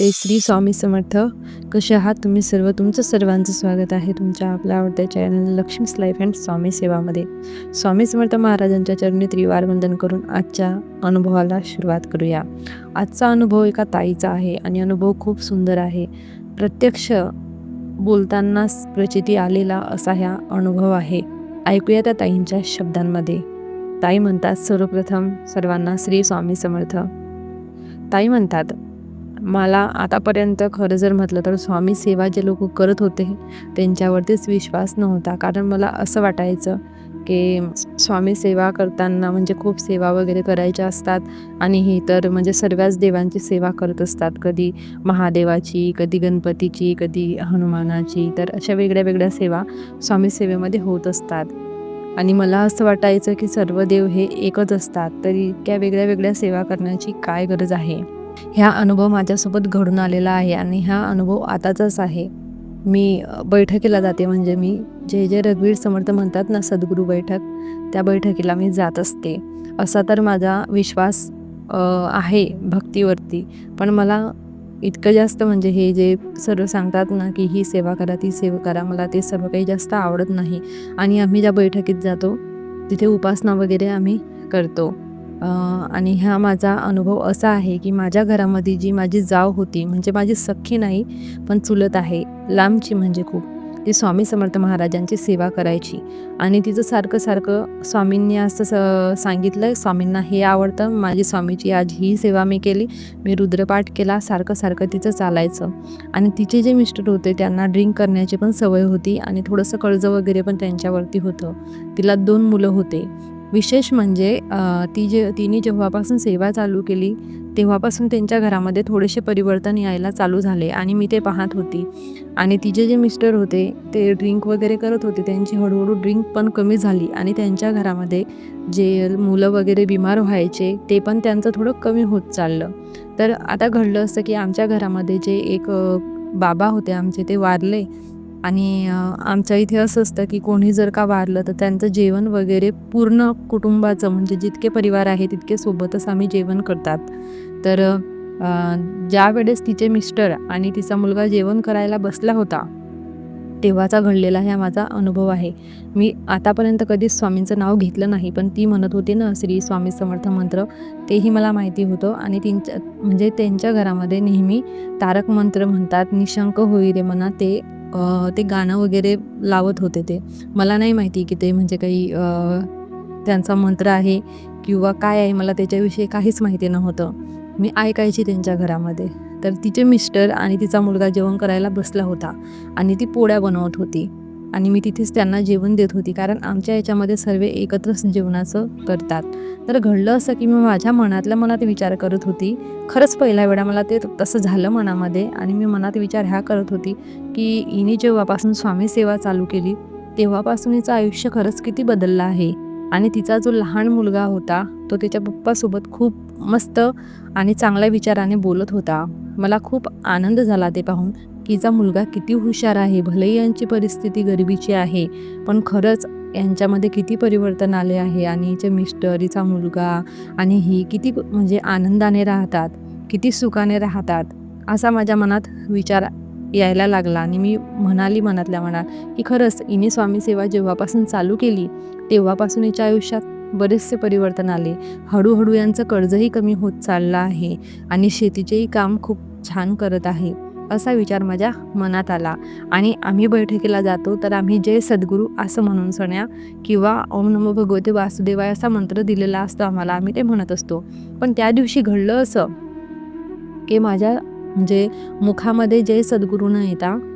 ते श्री स्वामी समर्थ. कसे आहात तुम्ही सर्व? तुमचं सर्वांचं स्वागत आहे तुमच्या आपल्या आवडत्या चॅनल लक्ष्मीस लाईफ अँड स्वामी सेवामध्ये. स्वामी समर्थ महाराजांच्या चरणी त्रिवार वंदन करून आजच्या अनुभवाला सुरुवात करूया. आजचा अनुभव एका ताईचा आहे आणि अनुभव खूप सुंदर आहे. प्रत्यक्ष बोलतानाच प्रचिती आलेला असा ह्या अनुभव आहे. ऐकूया त्या ताईंच्या शब्दांमध्ये. ताई म्हणतात सर्वप्रथम सर्वांना श्री स्वामी समर्थ. ताई म्हणतात मला आतापर्यंत खरं जर म्हटलं तर स्वामी सेवा जे लोक करत होते त्यांच्यावरतीच विश्वास नव्हता. कारण मला असं वाटायचं की स्वामी सेवा करताना म्हणजे खूप सेवा वगैरे करायच्या असतात आणि हे तर म्हणजे सर्वच देवांची सेवा करत असतात. कधी महादेवाची कधी गणपतीची कधी हनुमानाची तर अशा वेगळ्या वेगळ्या सेवा स्वामी सेवेमध्ये होत असतात. आणि मला असं वाटायचं की सर्व देव हे एकच असतात तरी इतक्या वेगळ्या वेगळ्या सेवा करण्याची काय गरज आहे? ह्या अनुभव माझ्यासोबत घडून आलेला आहे आणि हा अनुभव आताचाच आहे. मी बैठकीला जाते म्हणजे मी जे जे रघुवीर समर्थ म्हणतात ना सद्गुरू बैठक त्या बैठकीला मी जात असते. असा तर माझा विश्वास आहे भक्तीवरती. पण मला इतकं जास्त म्हणजे हे जे सर्व सांगतात ना की ही सेवा करा ती सेवा करा मला ते सर्व काही जास्त आवडत नाही. आणि आम्ही ज्या बैठकीत जातो तिथे उपासना वगैरे आम्ही करतो. आणि हा माझा अनुभव असा आहे की माझ्या घरामध्ये जी माझी जाव होती म्हणजे माझी सख्खी नाही पण चुलत आहे लांबची म्हणजे खूप ती स्वामी समर्थ महाराजांची सेवा करायची. आणि तिचं सारखं सारखं स्वामींनी असं स सांगितलं स्वामींना हे आवडतं माझी स्वामीची आज ही सेवा मी केली मी रुद्रपाठ केला सारखं सारखं तिचं चालायचं. आणि तिचे जे मिस्टर होते त्यांना ड्रिंक करण्याची पण सवय होती आणि थोडंसं कर्ज वगैरे पण त्यांच्यावरती होतं. तिला दोन मुलं होते. विशेष म्हणजे ती जे तिने जेव्हापासून सेवा चालू केली तेव्हापासून त्यांच्या घरामध्ये थोडेसे परिवर्तन यायला चालू झाले आणि मी ते पाहत होती. आणि तिचे जे मिस्टर होते ते ड्रिंक वगैरे करत होते त्यांची हळूहळू ड्रिंक पण कमी झाली आणि त्यांच्या घरामध्ये जे मुलं वगैरे बिमार व्हायचे ते पण त्यांचं थोडं कमी होत चाललं. तर आता घडलं असतं की आमच्या घरामध्ये जे एक बाबा होते आमचे ते वारले. आणि आमच्या इथे असं असतं की कोणी जर का वारलं तर त्यांचं जेवण वगैरे पूर्ण कुटुंबाचं म्हणजे जितके परिवार आहे तितके सोबतच आम्ही जेवण करतात. तर ज्या वेळेस तिचे मिस्टर आणि तिचा मुलगा जेवण करायला बसला होता तेव्हाचा घडलेला हा माझा अनुभव आहे. मी आतापर्यंत कधीच स्वामींचं नाव घेतलं नाही पण ती म्हणत होती ना श्री स्वामी समर्थ मंत्र तेही मला माहिती होतं आणि त्यांच्या म्हणजे त्यांच्या घरामध्ये नेहमी तारक मंत्र म्हणतात निशंक होई रे मना ते ते गाणं वगैरे लावत होते ते. मला नाही माहिती की ते म्हणजे काही त्यांचा मंत्र आहे किंवा काय आहे मला त्याच्याविषयी काहीच माहिती नव्हतं. मी ऐकायची त्यांच्या घरामध्ये. तर तिचे मिस्टर आणि तिचा मुलगा जेवण करायला बसला होता आणि ती पोळ्या बनवत होती. आणि मी तिथेच त्यांना जेवण देत होती कारण आमच्या याच्यामध्ये सर्व एकत्रच जेवणाचं करतात. तर घडलं असं की मी माझ्या मनातल्या मनात विचार करत होती. खरंच पहिल्या वेळा मला ते तसं झालं मनामध्ये आणि मी मनात विचार ह्या करत होती की हिने जेव्हापासून स्वामी सेवा चालू केली तेव्हापासून हिचं आयुष्य खरंच किती बदललं आहे. आणि तिचा जो लहान मुलगा होता तो त्याच्या पप्पासोबत खूप मस्त आणि चांगल्या विचाराने बोलत होता. मला खूप आनंद झाला ते पाहून. की हिचा मुलगा किती हुशार आहे भलेही यांची परिस्थिती गरिबीची आहे पण खरंच यांच्यामध्ये किती परिवर्तन आले आहे आणि हिचे मिस्टर हिचा मुलगा आणि ही किती म्हणजे आनंदाने राहतात किती सुखाने राहतात असा माझ्या मनात विचार यायला लागला आणि मी म्हणाली मनातल्या मनात की खरंच हिने स्वामी सेवा जेव्हापासून चालू केली तेव्हापासून हिच्या आयुष्यात बरेचसे परिवर्तन आले. हळूहळू यांचं कर्जही कमी होत चाललं आहे आणि शेतीचेही काम खूप छान करत आहे. असा विचार माझ्या मनात आला. आणि आम्ही बैठकीला जातो तर आम्ही जय सद्गुरू असं म्हणून सण्या किंवा ओम नमो भगवते वासुदेवाय असा मंत्र दिलेला असतो आम्हाला आम्ही ते म्हणत असतो. पण त्या दिवशी घडलं असं की माझ्या म्हणजे मुखामध्ये जय सद्गुरू न येता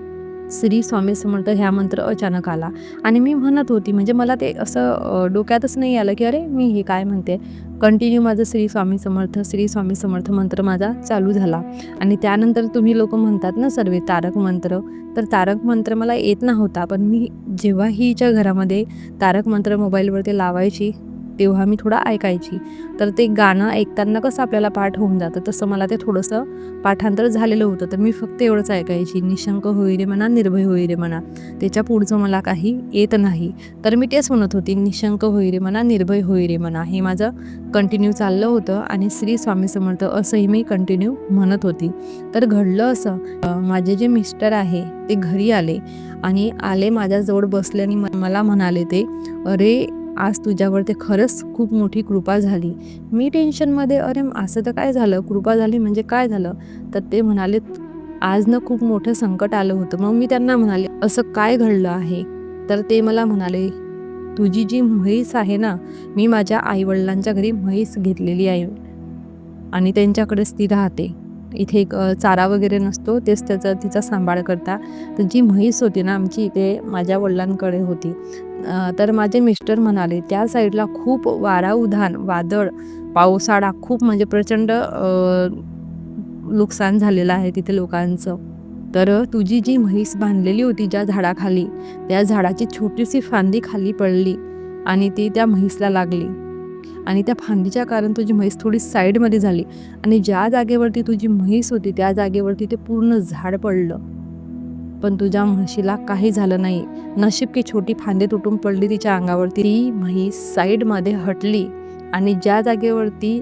श्री स्वामी समर्थ ह्या मंत्र अचानक आला. आणि मी म्हणत होती म्हणजे मला ते असं डोक्यातच नाही आलं की अरे मी हे काय म्हणते? कंटिन्यू माझं श्री स्वामी समर्थ श्री स्वामी समर्थ मंत्र माझा चालू झाला. आणि त्यानंतर तुम्ही लोक म्हणतात ना सर्व तारक मंत्र. तर तारक मंत्र मला येत नव्हता पण मी जेव्हा हिच्या घरामध्ये तारक मंत्र मोबाईलवरती लावायची तेव्हा मी थोडं ऐकायची. तर ते गाणं ऐकताना कसं आपल्याला पाठ होऊन जातं तसं मला ते थोडंसं पाठांतर झालेलं होतं. तर मी फक्त एवढंच ऐकायची निशंक होई रे म्हणा निर्भय होई रे म्हणा त्याच्या पुढचं मला काही येत नाही. तर मी तेच म्हणत होती निशंक होई रे म्हणा निर्भय होई रे म्हणा हे माझं कंटिन्यू चाललं होतं आणि श्री स्वामी समर्थ असंही मी कंटिन्यू म्हणत होती. तर घडलं असं माझे जे मिस्टर आहे ते घरी आले आणि आले माझ्याजवळ बसले आणि म- मला म्हणाले ते अरे आज तुझ्यावर ते खरंच खूप मोठी कृपा झाली. मी टेन्शनमध्ये अरे असं तर काय झालं? कृपा झाली म्हणजे काय झालं? तर ते म्हणाले आज ना खूप मोठं संकट आलं होतं. मग मी त्यांना म्हणाले असं काय घडलं आहे? तर ते मला म्हणाले तुझी जी म्हैस आहे ना मी माझ्या आईवडिलांच्या घरी म्हैस घेतलेली आहे आणि त्यांच्याकडेच ती राहते. इथे एक चारा वगैरे नसतो तेच त्याचा तिचा सांभाळ करता. तर जी म्हैस होती ना आमची इथे माझ्या वडिलांकडे होती. तर माझे मिस्टर म्हणाले त्या साईडला खूप वारा उधाण वादळ पावसाळा खूप म्हणजे प्रचंड नुकसान झालेलं आहे तिथे लोकांचं. तर तुझी जी म्हैस बांधलेली होती ज्या झाडाखाली त्या झाडाची छोटीशी फांदी खाली पडली आणि ती त्या म्हैसला लागली. आणि त्या फांदीच्या कारण तुझी म्हैस थोडी साईडमध्ये झाली. आणि ज्या जागेवरती तुझी म्हैस होती त्या जागेवरती ते पूर्ण झाड पडलं. पण तुझ्या म्हशीला काही झालं नाही. नशीब की छोटी फांदी तुटून पडली तिच्या अंगावरती. ती म्हैस साईडमध्ये हटली आणि ज्या जागेवरती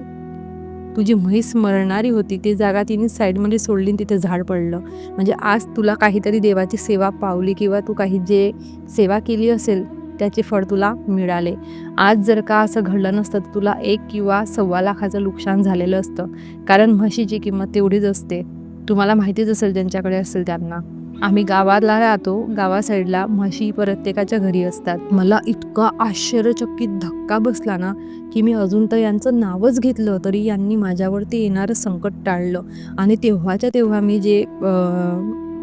तुझी म्हैस मरणारी होती ती जागा तिने साईडमध्ये सोडली आणि तिथे झाड पडलं. म्हणजे आज तुला काहीतरी देवाची सेवा पावली किंवा तू काही जे सेवा केली असेल त्याचे फळ तुला मिळाले. आज जर का असं घडलं नसतं तर तुला एक किंवा सव्वा लाखाचं नुकसान झालेलं असतं. कारण म्हशीची किंमत तेवढीच असते. तुम्हाला माहितीच असेल ज्यांच्याकडे असेल त्यांना. आम्ही गावाला राहतो. गावा साईडला म्हशी प्रत्येकाच्या घरी असतात. मला इतका आश्चर्यचकित धक्का बसला ना की मी अजून तर यांचं नावच घेतलं तरी यांनी माझ्यावरती येणारं संकट टाळलं. आणि तेव्हाच्या तेव्हा मी जे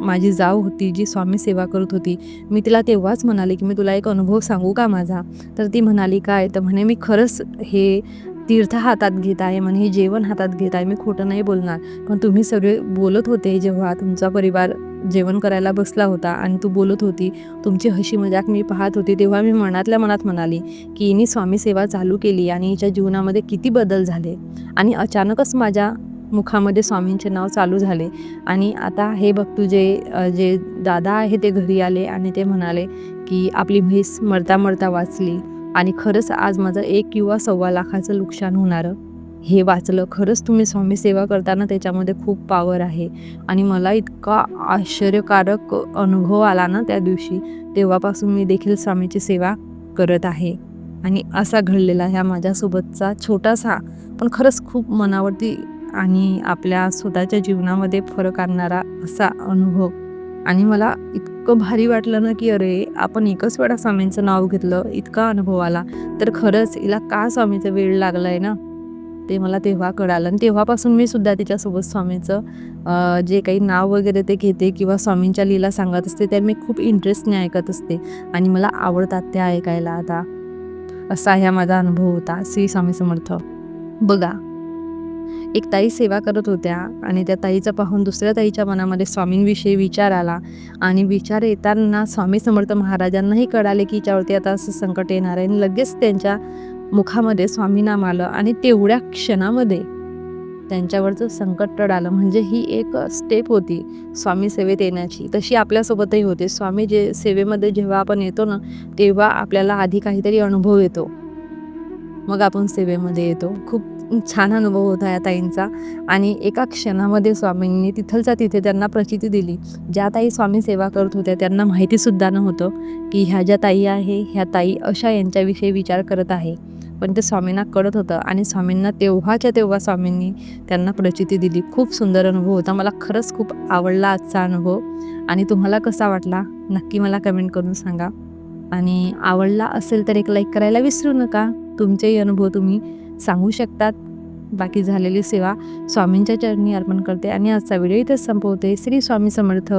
माझी जाव होती जी स्वामी सेवा करत होती मी तिला तेव्हाच म्हणाले की मी तुला एक अनुभव सांगू का माझा? तर ती म्हणाली काय? तर म्हणे मी खरंच हे तीर्थ हातात घेत आहे म्हणे हे जेवण हातात घेत आहे मी खोटं नाही बोलणार. पण तुम्ही सगळे बोलत होते जेव्हा तुमचा परिवार जेवण करायला बसला होता आणि तू बोलत होती तुमची हशी मजाक मी पाहत होती तेव्हा मी मनातल्या मनात म्हणाली की हिने स्वामी सेवा चालू केली आणि हिच्या जीवनामध्ये किती बदल झाले. आणि अचानकच माझ्या मुखामध्ये स्वामींचे नाव चालू झाले. आणि आता हे बघ तुझे जे दादा आहे ते घरी आले आणि ते म्हणाले की आपली म्हैस मरता मरता वाचली. आणि खरंच आज माझं एक किंवा सव्वा लाखाचं नुकसान होणारं. हे वाचलं खरंच तुम्ही स्वामी सेवा करताना त्याच्यामध्ये खूप पावर आहे. आणि मला इतका आश्चर्यकारक अनुभव आला ना त्या दिवशी तेव्हापासून मी देखील स्वामीची सेवा करत आहे. आणि असा घडलेला ह्या माझ्यासोबतचा छोटासा पण खरंच खूप मनावरती आणि आपल्या स्वतःच्या जीवनामध्ये फरक आणणारा असा अनुभव. आणि मला इतकं भारी वाटलं ना की अरे आपण एकच वेळा स्वामींचं नाव घेतलं इतका अनुभव आला. तर खरंच हिला का स्वामीचा वेळ लागला आहे ना? ते मला तेव्हा कळालं. आणि तेव्हापासून मी सुद्धा तिच्यासोबत स्वामीचं जे काही नाव वगैरे ते घेते किंवा स्वामींच्या लीला सांगत असते त्या मी खूप इंटरेस्टने ऐकत असते. आणि मला आवडतात त्या ऐकायला. आता असा ह्या माझा अनुभव होता. श्री स्वामी समर्थ. बघा एक ताई सेवा करत होत्या आणि त्या ताईचं पाहून दुसऱ्या ताईच्या मनामध्ये स्वामींविषयी विचार आला. आणि विचार येताना स्वामी समर्थ महाराजांनाही कळाले की हिच्यावरती आता असं संकट येणार आहे. आणि लगेच त्यांच्या मुखामध्ये स्वामीनाम आलं आणि तेवढ्या क्षणामध्ये त्यांच्यावरचं संकट टळालं. म्हणजे ही एक स्टेप होती स्वामी सेवेत येण्याची. तशी आपल्यासोबतही होते. स्वामी जे सेवेमध्ये जेव्हा आपण येतो ना तेव्हा आपल्याला आधी काहीतरी अनुभव येतो. मग आपण सेवेमध्ये येतो. खूप छान अनुभव होता या ताईंचा. आणि एका क्षणामध्ये स्वामींनी तिथलचा तिथे त्यांना प्रचिती दिली. ज्या ताई स्वामी सेवा करत होत्या त्यांना माहितीसुद्धा नव्हतं की ह्या ज्या ताई आहे ह्या ताई अशा यांच्याविषयी विचार करत आहे. पण ते स्वामींना कळत होतं आणि स्वामींना तेव्हाच्या तेव्हा स्वामींनी त्यांना प्रचिती दिली. खूप सुंदर अनुभव होता. मला खरंच खूप आवडला आजचा अनुभव. आणि तुम्हाला कसा वाटला? नक्की मला कमेंट करून सांगा. आणि आवडला असेल तर एक लाईक करायला विसरू नका. तुमचेही अनुभव तुम्ही सांगू शकतात. बाकी झालेली सेवा स्वामींच्या चरणी अर्पण करते. आणि आजचा व्हिडिओ इथेच संपवते. श्री स्वामी समर्थ.